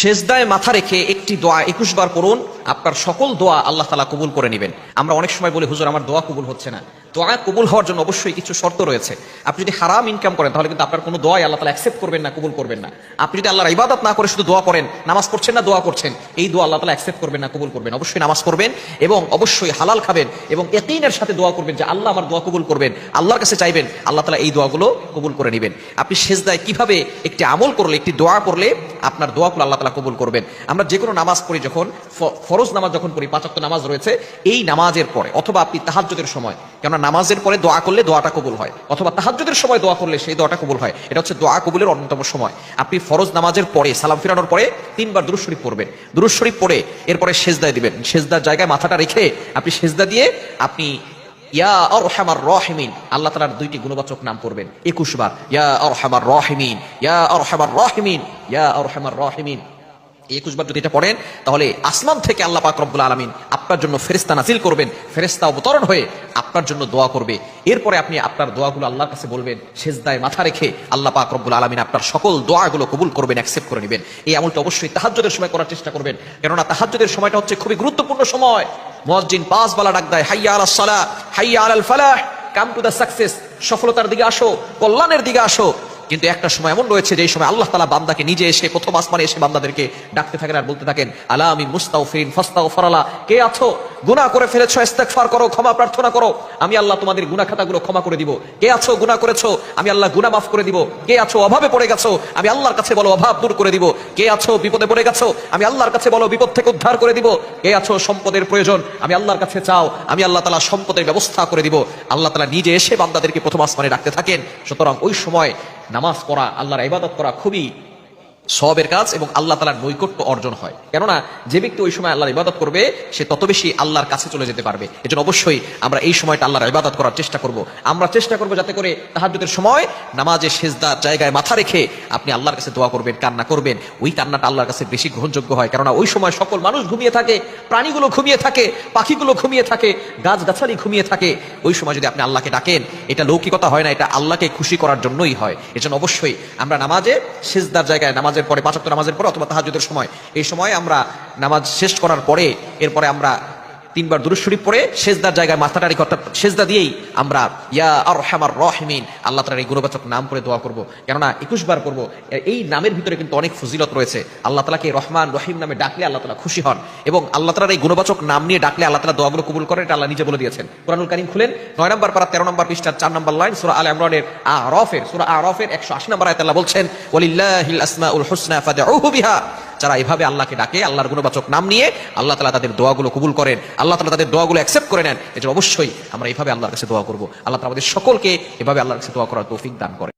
শেষদায় মাথা রেখে একটি দোয়া একুশ বার করুন, আপনার সকল দোয়া আল্লাহ তালা কবুল করে নেবেন। আমরা অনেক সময় বলি, হুজুর, আমার দোয়া কবুল হচ্ছে না। দোয়া কবুল হওয়ার জন্য অবশ্যই কিছু শর্ত রয়েছে। আপনি যদি হারাম ইনকাম করেন, তাহলে কিন্তু আপনার কোনো দোয়াই আল্লাহ তালা অ্যাকসেপ্ট করবেন না, কবুল করবেন না। আপনি যদি আল্লাহর ইবাদত না করে শুধু দোয়া করেন, নামাজ পড়ছেন না, দোয়া করছেন, এই দোয়া আল্লাহ তালা অ্যাকসেপ্ট করবেন না, কবুল করবেন অবশ্যই নামাজ পড়বেন এবং অবশ্যই হালাল খাবেন এবং একিনের সাথে দোয়া করবেন যে, আল্লাহ আমার দোয়া কবুল করবেন। আল্লাহর কাছে চাইবেন, আল্লাহ তালা এই দোয়াগুলো কবুল করে নেবেন। আপনি শেষদায় কীভাবে একটি আমল করলে, একটি দোয়া করলে, আপনার দোয়াগুলো আল্লাহ তালা কবুল করবেন। আমরা যে কোনো নামাজ পড়ি যখন ফরজ নামাজ যখন পড়ি পাঁচাত্তর নামাজ রয়েছে, এই নামাজের পরে, অথবা আপনি তাহাজ্জুদের সময়, কেননা নামাজের পরে দোয়া করলে দোয়াটা কবুল হয়, অথবা তাহাজ্জুদের সময় দোয়া করলে সেই দোয়াটা কবুল হয়, এটা হচ্ছে দোয়া কবুলের অন্যতম সময়। আপনি ফরজ নামাজের পরে সালাম ফিরানোর পরে তিনবার দুরুজ শরীফ পড়বেন। দুরুজ শরীফ পড়ে, এরপরে সেজদায় দিবেন। সেজদার জায়গায় মাথাটা রেখে আপনি সেজদা দিয়ে আপনি আল্লাহ তাআলার দুইটি গুণবাচক নাম পড়বেন। 21 বার, ইয়া আরহামার রহিমিন, ইয়া আরহামার রহিমিন, ইয়া আরহামার রহিমিন। একুশ বার যদি এটা পড়েন, তাহলে আসমান থেকে আল্লাহ পাক রব্বুল আলমিন আপনার জন্য ফেরেস্তা নাজিল করবেন ফেরেস্তা অবতরণ হয়ে আপনার জন্য দোয়া করবে। এরপরে আপনি আপনার দোয়াগুলো আল্লাহর কাছে বলবেন, সেজদায় মাথা রেখে আল্লাহ পাক রব্বুল আলমিন আপনার সকল দোয়াগুলো কবুল করবেন অ্যাকসেপ্ট করে নেবেন। এই আমলটা অবশ্যই তাহাজ্জুদের সময় করার চেষ্টা করবেন। কেননা তাহাজ্জুদের সময়টা হচ্ছে খুবই গুরুত্বপূর্ণ সময়। মসজিদ পাঁচ বালা ডাক দেয়, হাইয়া আলাস সালাহ, হাইয়া আলাল ফালাহ, কাম টু দ্য সাকসেস, সফলতার দিকে আসো, কল্যাণের দিকে আসো। কিন্তু একটা সময় এমন রয়েছে যে সময় আল্লাহ তালা বান্দাকে নিজে এসে প্রথম আসমানে এসে বান্দাদেরকে ডাকতে থাকেন আর বলতে থাকেন আলা আমি মুস্তাউফিন ফাস্তাও ফরালা কে আছো? গুনাহ করে ফেলেছো, ইস্তেগফার করো, ক্ষমা প্রার্থনা করো। আমি আল্লাহ তোমাদের গুনাহ খাতাগুলো ক্ষমা করে দিব। কে আছো? গুনাহ করেছ? আমি আল্লাহ গুনাহ মাফ করে দিব। কে আছো? অভাবে পড়ে গেছো? আমি আল্লাহর কাছে বলো অভাব দূর করে দিব। কে আছো? বিপদে পড়ে গেছো? আমি আল্লাহর কাছে বলো বিপদ থেকে উদ্ধার করে দিব। কে আছো? সম্পদের প্রয়োজন। আমি আল্লাহর কাছে চাও। আমি আল্লাহ তালা সম্পদের ব্যবস্থা করে দিব। আল্লাহ তালা নিজে এসে বান্দাদেরকে প্রথম আসমানে ডাকতে থাকেন। সুতরাং ওই সময় নামাজ পড়া আল্লাহর ইবাদত করা খুবই সবের কাজ এবং আল্লাহ তালার নৈকট্য অর্জন হয়। কেননা, যে ব্যক্তি ওই সময় আল্লাহর ইবাদত করবে, সে তত বেশি আল্লাহর কাছে চলে যেতে পারবে। এজন্য অবশ্যই আমরা এই সময়টা আল্লাহর ইবাদত করার চেষ্টা করব। আমরা চেষ্টা করব যাতে করে তাহাজ্জুদের সময় নামাজে সেজদার জায়গায় মাথা রেখে আপনি আল্লাহর কাছে দোয়া করবেন, কান্না করবেন। ওই কান্নাটা আল্লাহর কাছে বেশি গ্রহণযোগ্য হয়। কেননা, ওই সময় সকল মানুষ ঘুমিয়ে থাকে, প্রাণীগুলো ঘুমিয়ে থাকে, পাখিগুলো ঘুমিয়ে থাকে, গাছগাছালি ঘুমিয়ে থাকে। ওই সময় যদি আপনি আল্লাহকে ডাকেন, এটা লৌকিকতা হয় না, এটা আল্লাহকে খুশি করার জন্যই হয়। এজন্য অবশ্যই আমরা নামাজে সেজদার জায়গায় নামাজের পরে পাঁচাত্তর নামাজের পরে অথবা তাহাজুদের সময়। এই সময় আমরা নামাজ শেষ করার পরে, এরপরে আমরা তিনবার দুরুদ শরীফ পড়ে সেজদার জায়গায় মাথাটা রেখে অর্থাৎ সেজদা দিয়েই আমরা ইয়া আর হেমার রহমিন, আল্লাহ তালার এই গুণবাচক নাম করে দোয়া করব। কেননা একুশ বার করব এই নামের ভিতরে কিন্তু অনেক ফজিলত রয়েছে। আল্লাহ তালাকে রহমান, রহিম নামে ডাকলে আল্লাহ তালা খুশি হন এবং আল্লাহ তালার এই গুণবাচক নাম নিয়ে ডাকলে আল্লাহ তালা দোয়াগুলো কবুল করেন, এটা আল্লাহ নিজে বলে দিয়েছেন। কোরআনুল কারিম খুলেন, নয় নম্বর পারা তেরো নম্বর পৃষ্ঠার চার নম্বর লাইন, সুরা আল ইমরানের আরফের, সুরা আরফের একশো আশি নম্বর আয়াত আল্লাহ বলছেন ওলিল্লাহিল আসমাউল হুসনা ফাদউহু বিহা। যারা এভাবে আল্লাহকে ডাকে, আল্লাহর গুণবাচক নাম নিয়ে আল্লাহ তালা তাদের দোয়াগুলো কবুল করেন, আল্লাহ তালা তাদের দোয়াগুলো অ্যাকসেপ্ট করে নেন এটা অবশ্যই আমরা এইভাবে আল্লাহর কাছে দোয়া করব। আল্লাহ তালা আমাদের সকলকে এভাবে আল্লাহর কাছে দোয়া করার তৌফিক দান করেন।